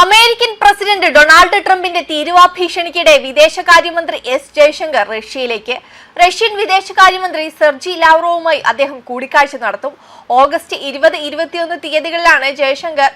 American president Donald ട്രംപിന്റെ തീരുവാഭീഷണിക്കിടെ വിദേശകാര്യമന്ത്രി എസ് ജയശങ്കർ റഷ്യയിലേക്ക്. റഷ്യൻ വിദേശകാര്യമന്ത്രി സെർജി ലാവ്റോവുമായി അദ്ദേഹം കൂടിക്കാഴ്ച നടത്തും. ഓഗസ്റ്റ് ഇരുപത് ഇരുപത്തിയൊന്ന് തീയതികളിലാണ് ജയശങ്കർ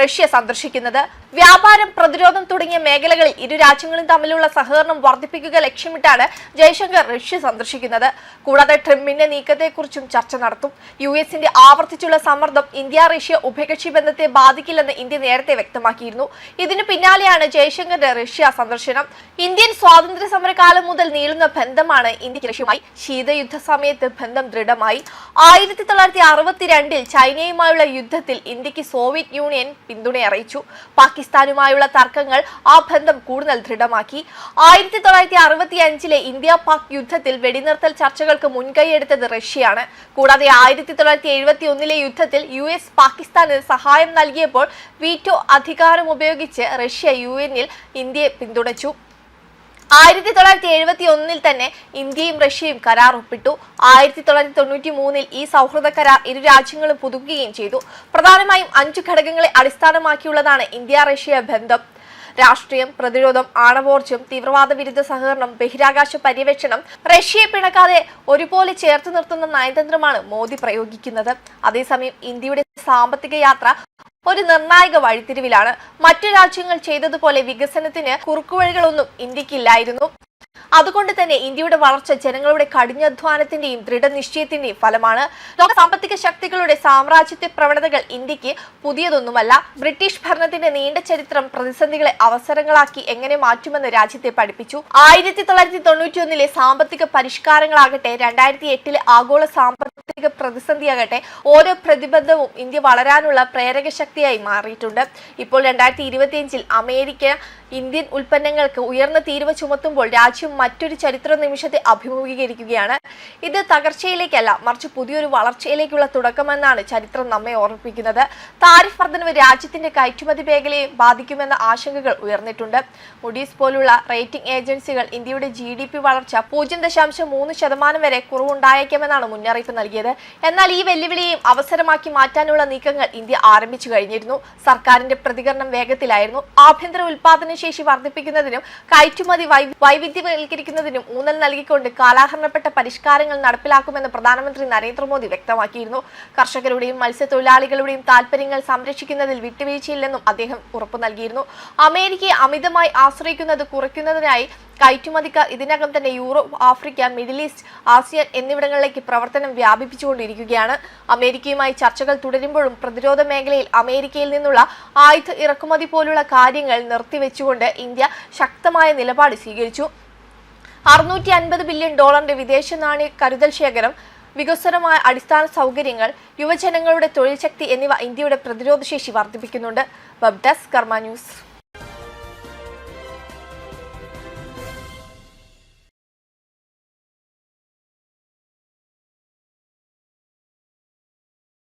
റഷ്യ സന്ദർശിക്കുന്നത്. വ്യാപാരം പ്രതിരോധം തുടങ്ങിയ മേഖലകളിൽ ഇരു രാജ്യങ്ങളും തമ്മിലുള്ള സഹകരണം വർദ്ധിപ്പിക്കുക ലക്ഷ്യമിട്ടാണ് ജയശങ്കർ റഷ്യ സന്ദർശിക്കുന്നത്. കൂടാതെ ട്രംപിന്റെ നീക്കത്തെക്കുറിച്ചും ചർച്ച നടത്തും. യു എസിന്റെ ആവർത്തിച്ചുള്ള സമ്മർദ്ദം ഇന്ത്യ റഷ്യ ഉഭയകക്ഷി ബന്ധത്തെ ബാധിക്കില്ലെന്ന് ഇന്ത്യ നേരത്തെ വ്യക്തമാക്കിയിരുന്നു. ഇതിനു പിന്നാലെയാണ് ജയശങ്കറിന്റെ റഷ്യ സന്ദർശനം. ഇന്ത്യൻ സ്വാതന്ത്ര്യ സമരകാലം മുതൽ നീളുന്ന ബന്ധമാണ് ഇന്ത്യയ്ക്ക് റഷ്യയുമായി ശീതയുദ്ധ സമയത്ത് ബന്ധം ദൃഢമായി. ആയിരത്തി തൊള്ളായിരത്തി അറുപത്തിരണ്ടിൽ ചൈനയുമായുള്ള യുദ്ധത്തിൽ ഇന്ത്യയ്ക്ക് സോവിയറ്റ് യൂണിയൻ പിന്തുണ അറിയിച്ചു പാകിസ്ഥാനുമായുള്ള തർക്കങ്ങൾ ആ ബന്ധം കൂടുതൽ ദൃഢമാക്കി. ആയിരത്തി തൊള്ളായിരത്തി അറുപത്തി അഞ്ചിലെ ഇന്ത്യ പാക് യുദ്ധത്തിൽ വെടിനിർത്തൽ ചർച്ചകൾക്ക് മുൻകൈയെടുത്തത് റഷ്യയാണ്. കൂടാതെ ആയിരത്തി തൊള്ളായിരത്തി എഴുപത്തി ഒന്നിലെ യുദ്ധത്തിൽ യു എസ് പാകിസ്ഥാന് സഹായം നൽകിയപ്പോൾ വീറ്റോ അധികാരം ഉപയോഗിച്ച് റഷ്യ യു എന്നിൽ ഇന്ത്യയെ പിന്തുണച്ചു. ആയിരത്തി തൊള്ളായിരത്തി എഴുപത്തി ഒന്നിൽ തന്നെ ഇന്ത്യയും റഷ്യയും കരാർ ഒപ്പിട്ടു. ആയിരത്തി തൊള്ളായിരത്തി തൊണ്ണൂറ്റി മൂന്നിൽ ഈ സൗഹൃദ കരാർ ഇരു രാജ്യങ്ങളും പുതുക്കുകയും ചെയ്തു. പ്രധാനമായും അഞ്ചു ഘടകങ്ങളെ അടിസ്ഥാനമാക്കിയുള്ളതാണ് ഇന്ത്യ റഷ്യ ബന്ധം. രാഷ്ട്രീയം പ്രതിരോധം ആണവോർജം തീവ്രവാദ വിരുദ്ധ സഹകരണം ബഹിരാകാശ പര്യവേക്ഷണം റഷ്യയെ പിണക്കാതെ ഒരുപോലെ ചേർത്ത് നിർത്തുന്ന നയതന്ത്രമാണ് മോദി പ്രയോഗിക്കുന്നത്. അതേസമയം ഇന്ത്യയുടെ സാമ്പത്തിക യാത്ര ഒരു നിർണായക വഴിത്തിരിവിലാണ്. മറ്റു രാജ്യങ്ങൾ ചെയ്തതുപോലെ വികസനത്തിന് കുറുക്കുവഴികളൊന്നും ഇന്ത്യക്കില്ലായിരുന്നു. അതുകൊണ്ട് തന്നെ ഇന്ത്യയുടെ വളർച്ച ജനങ്ങളുടെ കഠിനാധ്വാനത്തിന്റെയും ദൃഢനിശ്ചയത്തിന്റെയും ഫലമാണ്. ലോക സാമ്പത്തിക ശക്തികളുടെ സാമ്രാജ്യത്വ പ്രവണതകൾ ഇന്ത്യയ്ക്ക് പുതിയതൊന്നുമല്ല. ബ്രിട്ടീഷ് ഭരണത്തിന്റെ നീണ്ട ചരിത്രം പ്രതിസന്ധികളെ അവസരങ്ങളാക്കി എങ്ങനെ മാറ്റുമെന്ന് രാജ്യത്തെ പഠിപ്പിച്ചു. ആയിരത്തി തൊള്ളായിരത്തി തൊണ്ണൂറ്റി ഒന്നിലെ സാമ്പത്തിക പരിഷ്കാരങ്ങളാകട്ടെ രണ്ടായിരത്തി എട്ടിലെ ആഗോള സാമ്പത്തിക പ്രതിസന്ധിയാകട്ടെ ഓരോ പ്രതിബന്ധവും ഇന്ത്യ വളരാനുള്ള പ്രേരക ശക്തിയായി മാറിയിട്ടുണ്ട്. ഇപ്പോൾ രണ്ടായിരത്തി ഇരുപത്തിയഞ്ചിൽ അമേരിക്ക ഇന്ത്യൻ ഉൽപ്പന്നങ്ങൾക്ക് ഉയർന്ന തീരുവ ചുമത്തുമ്പോൾ രാജ്യം മറ്റൊരു ചരിത്ര നിമിഷത്തെ അഭിമുഖീകരിക്കുകയാണ്. ഇത് തകർച്ചയിലേക്കല്ല മറിച്ച് പുതിയൊരു വളർച്ചയിലേക്കുള്ള തുടക്കമെന്നാണ് ചരിത്രം നമ്മെ ഓർമ്മിപ്പിക്കുന്നത്. താരിഫ് വർധനവ് രാജ്യത്തിന്റെ കയറ്റുമതി മേഖലയെ ബാധിക്കുമെന്ന ആശങ്കകൾ ഉയർന്നിട്ടുണ്ട്. മുഡീസ് പോലുള്ള റേറ്റിംഗ് ഏജൻസികൾ ഇന്ത്യയുടെ ജി വളർച്ച പൂജ്യം ദശാംശം മൂന്ന് ശതമാനം വരെ കുറവുണ്ടായേക്കാമെന്നാണ് മുന്നറിയിപ്പ് നൽകിയത്. എന്നാൽ ഈ വെല്ലുവിളിയെയും അവസരമാക്കി മാറ്റാനുള്ള നീക്കങ്ങൾ ഇന്ത്യ ആരംഭിച്ചു കഴിഞ്ഞിരുന്നു. സർക്കാരിന്റെ പ്രതികരണം വേഗത്തിലായിരുന്നു. ആഭ്യന്തര ഉൽപാദന ശേഷി വർദ്ധിപ്പിക്കുന്നതിനും കയറ്റുമതി വൈവിധ്യവൽക്കരിക്കുന്നതിനും ഊന്നൽ നൽകിക്കൊണ്ട് കാലാഹരണപ്പെട്ട പരിഷ്കാരങ്ങൾ നടപ്പിലാക്കുമെന്ന് പ്രധാനമന്ത്രി നരേന്ദ്രമോദി വ്യക്തമാക്കിയിരുന്നു. കർഷകരുടെയും മത്സ്യത്തൊഴിലാളികളുടെയും താൽപര്യങ്ങൾ സംരക്ഷിക്കുന്നതിൽ വിട്ടുവീഴ്ചയില്ലെന്നും അദ്ദേഹം ഉറപ്പു നൽകിയിരുന്നു. അമേരിക്കയെ അമിതമായി ആശ്രയിക്കുന്നത് കുറയ്ക്കുന്നതിനായി കയറ്റുമതിക്ക് ഇതിനകം തന്നെ Europe Africa middle east ASEAN എന്നിവിടങ്ങളിലേക്ക് പ്രവർത്തനം വ്യാപിപ്പിച്ചുകൊണ്ടിരിക്കുകയാണ്. അമേരിക്കയുമായി ചർച്ചകൾ തുടരുമ്പോഴും പ്രതിരോധ മേഖലയിൽ അമേരിക്കയിൽ നിന്നുള്ള ആയുധ ഇറക്കുമതി പോലുള്ള കാര്യങ്ങൾ നിർത്തിവെച്ചുകൊണ്ട് ഇന്ത്യ ശക്തമായ നിലപാട് സ്വീകരിച്ചു. അറുന്നൂറ്റി അൻപത് ബില്യൺ ഡോളറിന്റെ വിദേശ നാണ്യ കരുതൽ ശേഖരം വികസനമായ അടിസ്ഥാന സൗകര്യങ്ങൾ യുവജനങ്ങളുടെ തൊഴിൽ ശക്തി എന്നിവ ഇന്ത്യയുടെ പ്രതിരോധ ശേഷി വർദ്ധിപ്പിക്കുന്നുണ്ട്. Web desk Karma news